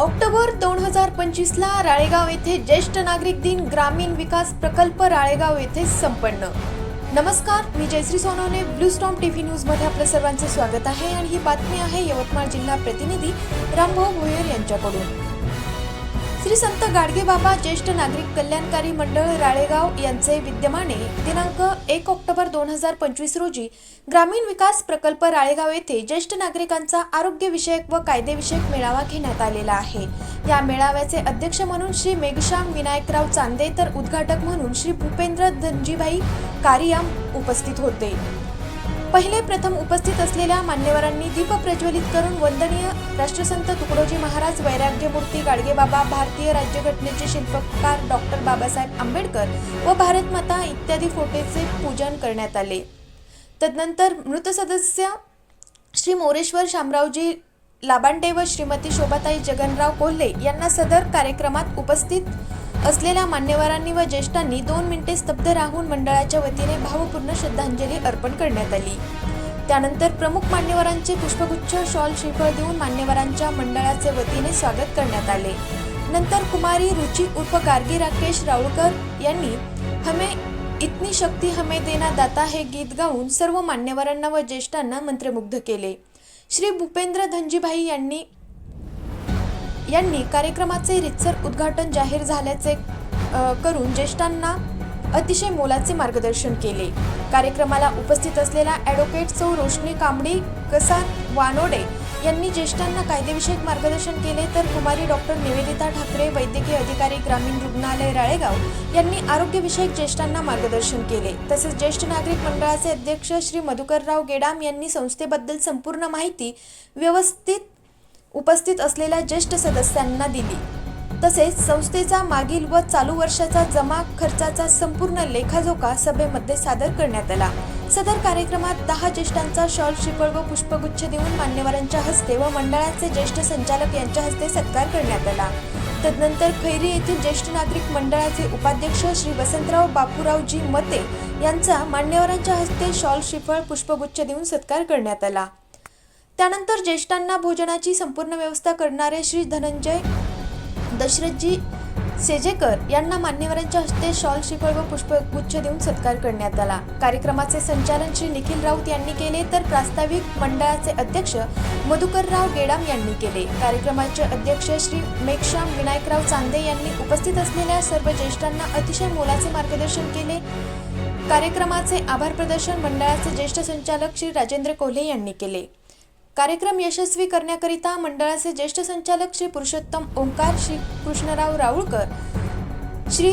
October दोन हजार पंचवीसला राळेगाव येथे ज्येष्ठ नागरिक दिन ग्रामीण विकास प्रकल्प राळेगाव येथे संपन्न. नमस्कार मी Jayashree Sonawane blue storm TV न्यूजमध्ये आपलं सर्वांचे स्वागत आहे आणि ही बातमी आहे यवतमाळ जिल्हा प्रतिनिधी रामभाऊ भोयर यांच्याकडून. श्री संत गाडगेबाबा ज्येष्ठ नागरिक कल्याणकारी मंडळ राळेगाव यांचे विद्यमाने दिनांक एक ऑक्टोबर दोन हजार पंचवीस रोजी ग्रामीण विकास प्रकल्प राळेगाव येथे ज्येष्ठ नागरिकांचा आरोग्यविषयक व कायदेविषयक मेळावा घेण्यात आलेला आहे. या मेळाव्याचे अध्यक्ष म्हणून श्री मेघश्याम विनायकराव चांदे तर उद्घाटक म्हणून श्री भूपेंद्र धनजीभाई कारियाम उपस्थित होते. पहिले प्रथम उपस्थित असलेल्या मान्यवरांनी दीप प्रज्वलित करून वंदनीय राष्ट्रसंत तुकडोजी महाराज वैराग्यमूर्ती गाडगेबाबा भारतीय राज्यघटनेचे शिल्पकार डॉक्टर बाबासाहेब आंबेडकर व भारतमाता इत्यादी फोटोचे पूजन करण्यात आले. तदनंतर मृत सदस्य श्री मोरेश्वर शामरावजी लाबांडे व श्रीमती शोभाताई जगनराव कोल्हे यांना सदर कार्यक्रमात उपस्थित असलेल्या मान्यवरांनी व ज्येष्ठांनी दोन मिनिटे स्तब्ध राहून मंडळाच्या वतीने भावपूर्ण श्रद्धांजली अर्पण करण्यात आली. त्यानंतर प्रमुख मान्यवरांचे पुष्पगुच्छ शॉल श्रीफळ देऊन मान्यवरांच्या मंडळाचे वतीने स्वागत करण्यात आले. नंतर कुमारी रुची उर्फ गार्गी राकेश राऊळकर यांनी हमे इतनी शक्ती हमे देना दाता हे गीत गाऊन सर्व मान्यवरांना व ज्येष्ठांना मंत्रमुग्ध केले. श्री भूपेंद्र धनजीभाई यांनी यांनी कार्यक्रमाचे रितसर उद्घाटन जाहीर झाल्याचे करून ज्येष्ठांना अतिशय मोलाचे मार्गदर्शन केले. कार्यक्रमाला उपस्थित असलेल्या ॲडव्होकेट सौ रोशनी कांबडी कसार वानोडे यांनी ज्येष्ठांना कायदेविषयक मार्गदर्शन केले तर कुमारी डॉक्टर निवेदिता ठाकरे वैद्यकीय अधिकारी ग्रामीण रुग्णालय राळेगाव यांनी आरोग्यविषयक ज्येष्ठांना मार्गदर्शन केले. तसेच ज्येष्ठ नागरिक मंडळाचे अध्यक्ष श्री मधुकरराव गेडाम यांनी संस्थेबद्दल संपूर्ण माहिती व्यवस्थित उपस्थित असलेल्या ज्येष्ठ सदस्यांना दिली. तसेच संस्थेचा मागील व चालू वर्षाचा जमा खर्चाचा संपूर्ण लेखाजोखा सभेमध्ये सादर करण्यात आला. सदर कार्यक्रमात दहा ज्येष्ठांचा शॉल श्रीफळ व पुष्पगुच्छ देऊन मान्यवरांच्या हस्ते व मंडळाचे ज्येष्ठ संचालक यांच्या हस्ते सत्कार करण्यात आला. तदनंतर खैरी येथील ज्येष्ठ नागरिक मंडळाचे उपाध्यक्ष श्री वसंतराव बापूरावजी मते यांचा मान्यवरांच्या हस्ते शॉल श्रीफळ पुष्पगुच्छ देऊन सत्कार करण्यात आला. त्यानंतर ज्येष्ठांना भोजनाची संपूर्ण व्यवस्था करणारे श्री धनंजय दशरथजी सेजेकर यांना मान्यवरांच्या हस्ते शॉल श्रीफळ व पुष्पगुच्छ देऊन सत्कार करण्यात आला. कार्यक्रमाचे संचालन श्री निखिल राऊत यांनी केले तर प्रास्ताविक मंडळाचे अध्यक्ष मधुकरराव गेडाम यांनी केले. कार्यक्रमाचे अध्यक्ष श्री मेघश्याम विनायकराव चांदे यांनी उपस्थित असलेल्या सर्व ज्येष्ठांना अतिशय मोलाचे मार्गदर्शन केले. कार्यक्रमाचे आभार प्रदर्शन मंडळाचे ज्येष्ठ संचालक श्री राजेंद्र कोल्हे यांनी केले. कार्यक्रम यशस्वी करण्याकरिता मंडळाचे ज्येष्ठ संचालक श्री पुरुषोत्तम ओंकार श्री कृष्णराव राऊळकर श्री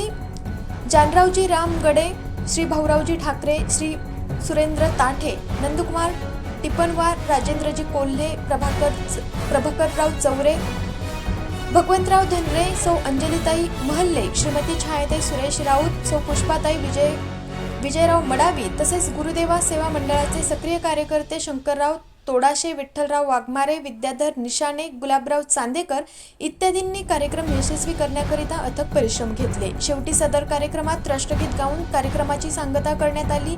जानरावजी राम गडे श्री भाऊरावजी ठाकरे श्री सुरेंद्र ताठे नंदकुमार टिपनवार राजेंद्रजी कोल्हे प्रभाकर प्रभाकरराव चौरे भगवंतराव धनरे सौ अंजलीताई महल्ले श्रीमती छायाताई सुरेश राऊत सौ पुष्पाताई विजय विजयराव मडावी तसेच गुरुदेवा सेवा मंडळाचे सक्रिय कार्यकर्ते शंकरराव तोडाशे विठ्ठलराव वाघमारे विद्याधर निशाणे गुलाबराव चांदेकर इत्यादींनी कार्यक्रम यशस्वी करण्याकरिता अथक परिश्रम घेतले. शेवटी सदर कार्यक्रमात राष्ट्रगीत गाऊन कार्यक्रमाची सांगता करण्यात आली.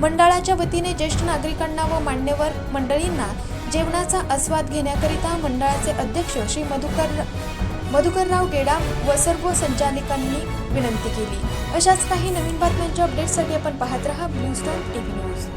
मंडळाच्या वतीने ज्येष्ठ नागरिकांना व मान्यवर मंडळींना जेवणाचा आस्वाद घेण्याकरिता मंडळाचे अध्यक्ष श्री मधुकर मधुकरराव गेडा व सर्व संचालकांनी विनंती केली. अशाच काही नवीन बातम्यांच्या अपडेट्ससाठी आपण पाहत रहा ब्लू स्टॉन टीव्ही न्यूज.